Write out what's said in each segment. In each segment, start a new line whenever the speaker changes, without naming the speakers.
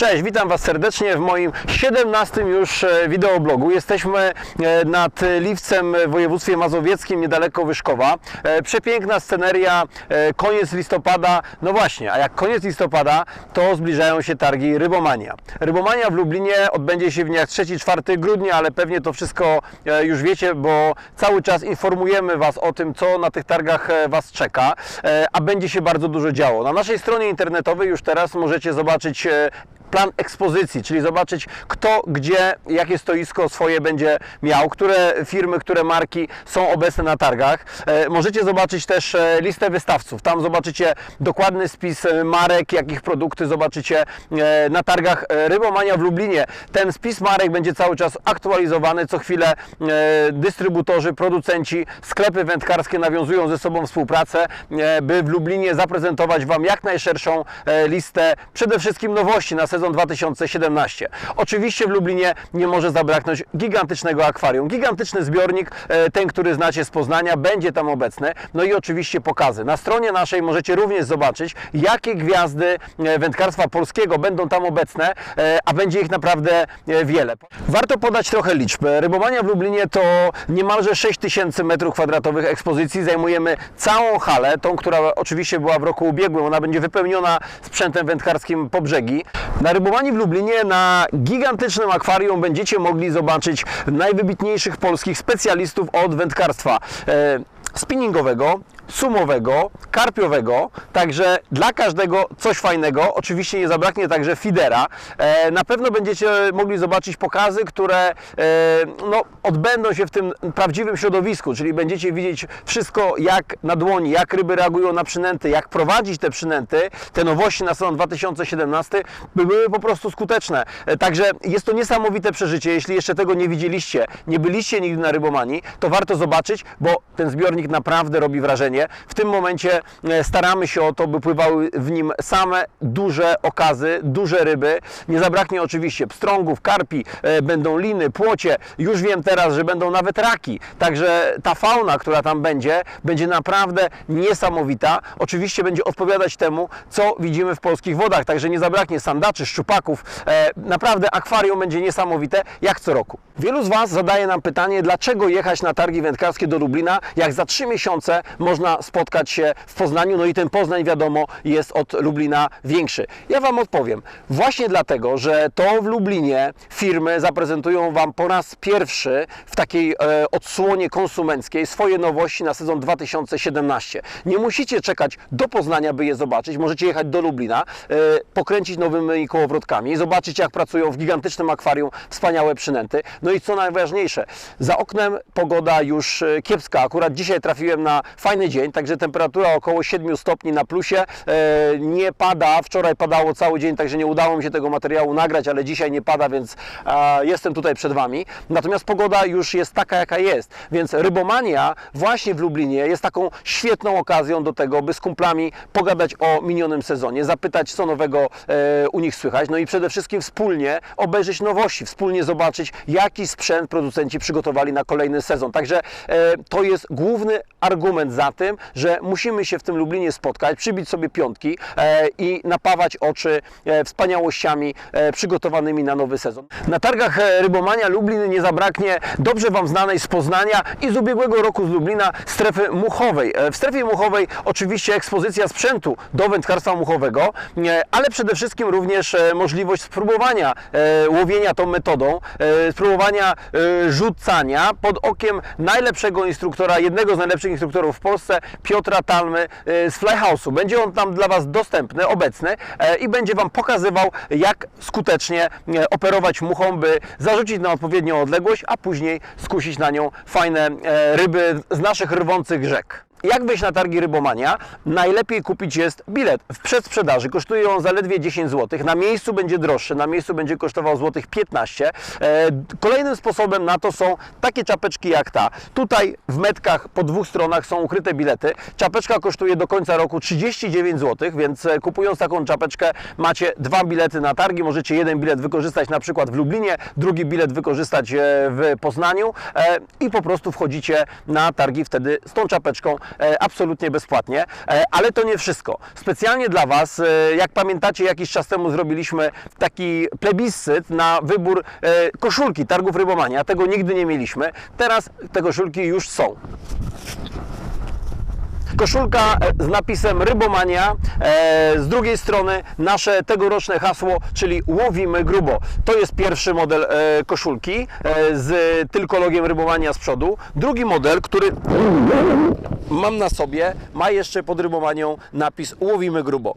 Cześć, witam Was serdecznie w moim 17 już e, wideoblogu. Jesteśmy e, nad Liwcem w województwie mazowieckim, niedaleko Wyszkowa. E, Przepiękna sceneria, koniec listopada. No właśnie, a jak koniec listopada, to zbliżają się targi Rybomania. Rybomania w Lublinie odbędzie się w dniach 3-4 grudnia, ale pewnie to wszystko już wiecie, bo cały czas informujemy Was o tym, co na tych targach Was czeka, a będzie się bardzo dużo działo. Na naszej stronie internetowej już teraz możecie zobaczyć plan ekspozycji, czyli zobaczyć kto, gdzie, jakie stoisko swoje będzie miał, które firmy, które marki są obecne na targach. E, Możecie zobaczyć też e, listę wystawców. Tam zobaczycie dokładny spis e, marek, jakich produkty zobaczycie na targach Rybomania w Lublinie. Ten spis marek będzie cały czas aktualizowany. Co chwilę dystrybutorzy, producenci, sklepy wędkarskie nawiązują ze sobą współpracę, by w Lublinie zaprezentować Wam jak najszerszą listę przede wszystkim nowości na sezon 2017. Oczywiście w Lublinie nie może zabraknąć gigantycznego akwarium. Gigantyczny zbiornik, e, ten, który znacie z Poznania, będzie tam obecny. No i oczywiście pokazy. Na stronie naszej możecie również zobaczyć, jakie gwiazdy e, wędkarstwa polskiego będą tam obecne, e, a będzie ich naprawdę wiele. Warto podać trochę liczb. Rybomania w Lublinie to niemalże 6000 m2 ekspozycji. Zajmujemy całą halę, tą, która oczywiście była w roku ubiegłym. Ona będzie wypełniona sprzętem wędkarskim po brzegi. Na Rybomanii w Lublinie na gigantycznym akwarium będziecie mogli zobaczyć najwybitniejszych polskich specjalistów od wędkarstwa e, spinningowego, sumowego, karpiowego, także dla każdego coś fajnego. Oczywiście nie zabraknie także fidera. E, na pewno będziecie mogli zobaczyć pokazy, które e, no, odbędą się w tym prawdziwym środowisku, czyli będziecie widzieć wszystko jak na dłoni, jak ryby reagują na przynęty, jak prowadzić te przynęty, te nowości na sezon 2017, by były po prostu skuteczne. E, Także jest to niesamowite przeżycie. Jeśli jeszcze tego nie widzieliście, nie byliście nigdy na rybomanii, to warto zobaczyć, bo ten zbiornik naprawdę robi wrażenie. W tym momencie e, staramy się o to, by pływały w nim same duże okazy, duże ryby. Nie zabraknie oczywiście pstrągów, karpi, e, będą liny, płocie. Już wiem teraz, że będą nawet raki. Także ta fauna, która tam będzie, będzie naprawdę niesamowita. Oczywiście będzie odpowiadać temu, co widzimy w polskich wodach. Także nie zabraknie sandaczy, szczupaków. E, Naprawdę akwarium będzie niesamowite, jak co roku. Wielu z Was zadaje nam pytanie, dlaczego jechać na targi wędkarskie do Lublina, jak za trzy miesiące można spotkać się w Poznaniu, no i ten Poznań wiadomo jest od Lublina większy. Ja Wam odpowiem. Właśnie dlatego, że to w Lublinie firmy zaprezentują Wam po raz pierwszy w takiej e, odsłonie konsumenckiej swoje nowości na sezon 2017. Nie musicie czekać do Poznania, by je zobaczyć. Możecie jechać do Lublina, e, pokręcić nowymi kołowrotkami, zobaczyć jak pracują w gigantycznym akwarium wspaniałe przynęty. No i co najważniejsze, za oknem pogoda już e, kiepska. Akurat dzisiaj trafiłem na fajny dzień, także temperatura około 7 stopni na plusie. E, Nie pada, wczoraj padało cały dzień, także nie udało mi się tego materiału nagrać, ale dzisiaj nie pada, więc jestem tutaj przed Wami. Natomiast pogoda już jest taka, jaka jest, więc rybomania właśnie w Lublinie jest taką świetną okazją do tego, by z kumplami pogadać o minionym sezonie, zapytać, co nowego e, u nich słychać, no i przede wszystkim wspólnie obejrzeć nowości, wspólnie zobaczyć, jaki sprzęt producenci przygotowali na kolejny sezon. Także e, to jest główny argument za tym, że musimy się w tym Lublinie spotkać, przybić sobie piątki e, i napawać oczy e, wspaniałościami e, przygotowanymi na nowy sezon. Na targach Rybomania Lublin nie zabraknie dobrze Wam znanej z Poznania i z ubiegłego roku z Lublina strefy muchowej. W strefie muchowej oczywiście ekspozycja sprzętu do wędkarstwa muchowego, ale przede wszystkim również możliwość spróbowania łowienia tą metodą, spróbowania rzucania pod okiem najlepszego instruktora, jednego z najlepszych instruktorów w Polsce, Piotra Talmy e, z Flyhouse'u. Będzie on tam dla Was dostępny, obecny e, i będzie Wam pokazywał, jak skutecznie e, operować muchą, by zarzucić na odpowiednią odległość, a później skusić na nią fajne e, ryby z naszych rwących rzek. Jak wejść na targi Rybomania? Najlepiej kupić jest bilet w przedsprzedaży. Kosztuje on zaledwie 10 zł. Na miejscu będzie droższy, na miejscu będzie kosztował złotych 15. E, Kolejnym sposobem na to są takie czapeczki jak ta. Tutaj w metkach po dwóch stronach są ukryte bilety. Czapeczka kosztuje do końca roku 39 zł, więc e, kupując taką czapeczkę macie dwa bilety na targi. Możecie jeden bilet wykorzystać na przykład w Lublinie, drugi bilet wykorzystać e, w Poznaniu i po prostu wchodzicie na targi wtedy z tą czapeczką absolutnie bezpłatnie. E, ale to nie wszystko. Specjalnie dla Was, e, jak pamiętacie, jakiś czas temu zrobiliśmy taki plebiscyt na wybór e, koszulki targów rybomania. Tego nigdy nie mieliśmy. Teraz te koszulki już są. Koszulka e, z napisem Rybomania, e, z drugiej strony nasze tegoroczne hasło, czyli łowimy grubo. To jest pierwszy model e, koszulki z tylko logiem Rybomania z przodu. Drugi model, który mam na sobie, ma jeszcze pod Rybomanią napis łowimy grubo.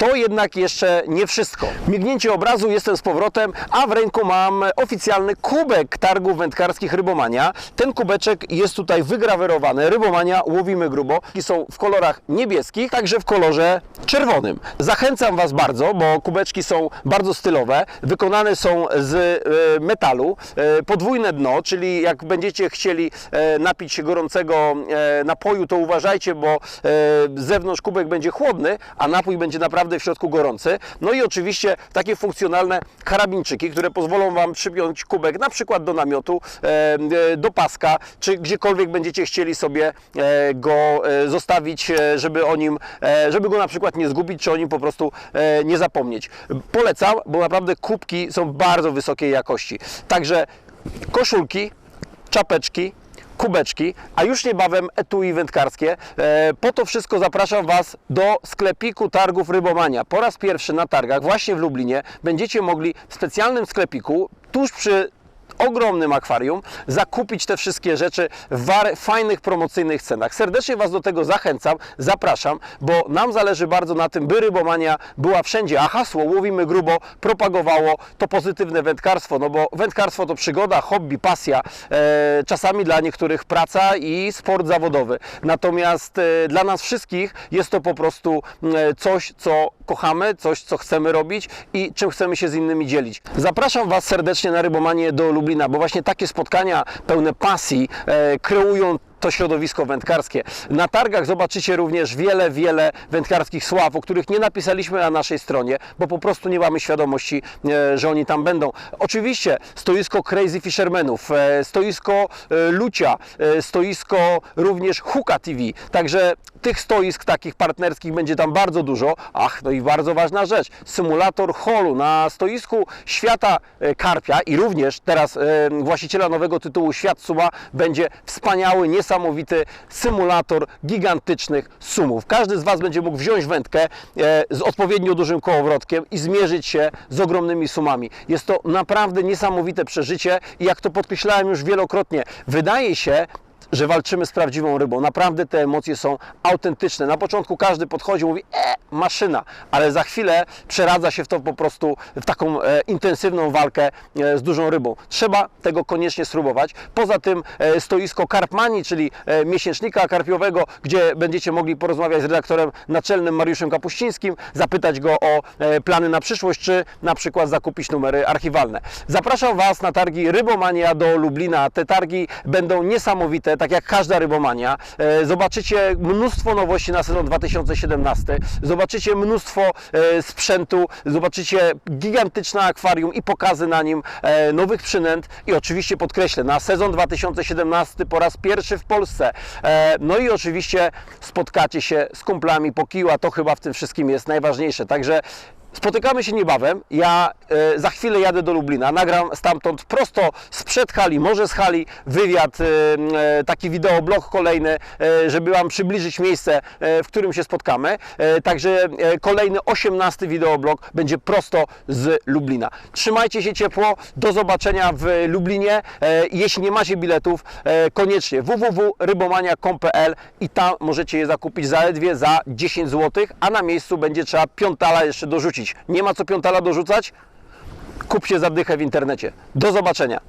To jednak jeszcze nie wszystko. Mignięcie obrazu, jestem z powrotem, a w ręku mam oficjalny kubek targów wędkarskich Rybomania. Ten kubeczek jest tutaj wygrawerowany. Rybomania łowimy grubo. I są w kolorach niebieskich, także w kolorze czerwonym. Zachęcam Was bardzo, bo kubeczki są bardzo stylowe. Wykonane są z e, metalu. E, podwójne dno, czyli jak będziecie chcieli e, napić się gorącego napoju, to uważajcie, bo z zewnątrz kubek będzie chłodny, a napój będzie naprawdę w środku gorący. No i oczywiście takie funkcjonalne karabinczyki, które pozwolą Wam przypiąć kubek na przykład do namiotu, e, e, do paska, czy gdziekolwiek będziecie chcieli sobie e, go zostawić, żeby o nim, żeby go na przykład nie zgubić, czy o nim po prostu nie zapomnieć. Polecam, bo naprawdę kubki są bardzo wysokiej jakości. Także koszulki, czapeczki, kubeczki, a już niebawem etui wędkarskie. E, Po to wszystko zapraszam Was do sklepiku targów Rybomania. Po raz pierwszy na targach, właśnie w Lublinie, będziecie mogli w specjalnym sklepiku, tuż przy ogromnym akwarium, zakupić te wszystkie rzeczy w fajnych, promocyjnych cenach. Serdecznie Was do tego zachęcam, zapraszam, bo nam zależy bardzo na tym, by rybomania była wszędzie, a hasło Łowimy Grubo propagowało to pozytywne wędkarstwo, no bo wędkarstwo to przygoda, hobby, pasja, e, czasami dla niektórych praca i sport zawodowy. Natomiast e, dla nas wszystkich jest to po prostu e, coś, co kochamy, coś, co chcemy robić i czym chcemy się z innymi dzielić. Zapraszam Was serdecznie na Rybomanię do Lublina, bo właśnie takie spotkania pełne pasji e, kreują to środowisko wędkarskie. Na targach zobaczycie również wiele, wiele wędkarskich sław, o których nie napisaliśmy na naszej stronie, bo po prostu nie mamy świadomości, e, że oni tam będą. Oczywiście stoisko Crazy Fishermanów, e, stoisko e, Lucia, stoisko również Huka TV. Także tych stoisk takich partnerskich będzie tam bardzo dużo. Ach, no i bardzo ważna rzecz. Symulator holu na stoisku Świata Karpia i również teraz właściciela nowego tytułu Świat Suma będzie wspaniały, niesamowity symulator gigantycznych sumów. Każdy z Was będzie mógł wziąć wędkę e, z odpowiednio dużym kołowrotkiem i zmierzyć się z ogromnymi sumami. Jest to naprawdę niesamowite przeżycie i jak to podkreślałem już wielokrotnie, wydaje się, że walczymy z prawdziwą rybą. Naprawdę te emocje są autentyczne. Na początku każdy podchodzi mówi, e, maszyna, ale za chwilę przeradza się w to po prostu w taką e, intensywną walkę e, z dużą rybą. Trzeba tego koniecznie spróbować. Poza tym e, stoisko Karpmani, czyli e, miesięcznika karpiowego, gdzie będziecie mogli porozmawiać z redaktorem naczelnym Mariuszem Kapuścińskim, zapytać go o e, plany na przyszłość, czy na przykład zakupić numery archiwalne. Zapraszam Was na targi Rybomania do Lublina. Te targi będą niesamowite, tak jak każda rybomania. E, Zobaczycie mnóstwo nowości na sezon 2017. Zobaczycie mnóstwo e, sprzętu, zobaczycie gigantyczne akwarium i pokazy na nim e, nowych przynęt i oczywiście podkreślę, na sezon 2017 po raz pierwszy w Polsce. No i oczywiście spotkacie się z kumplami po kiju, a to chyba w tym wszystkim jest najważniejsze. Także Spotykamy się niebawem. Ja e, za chwilę jadę do Lublina. Nagram stamtąd prosto sprzed hali, może z hali, wywiad, e, e, taki wideoblog kolejny, e, żeby Wam przybliżyć miejsce, e, w którym się spotkamy. E, także e, kolejny 18 wideoblog będzie prosto z Lublina. Trzymajcie się ciepło. Do zobaczenia w Lublinie. E, jeśli nie macie biletów, e, koniecznie www.rybomania.com.pl i tam możecie je zakupić zaledwie za 10 zł, a na miejscu będzie trzeba piątala jeszcze dorzucić. Nie ma co piątala dorzucać? Kup się za dychę w internecie. Do zobaczenia.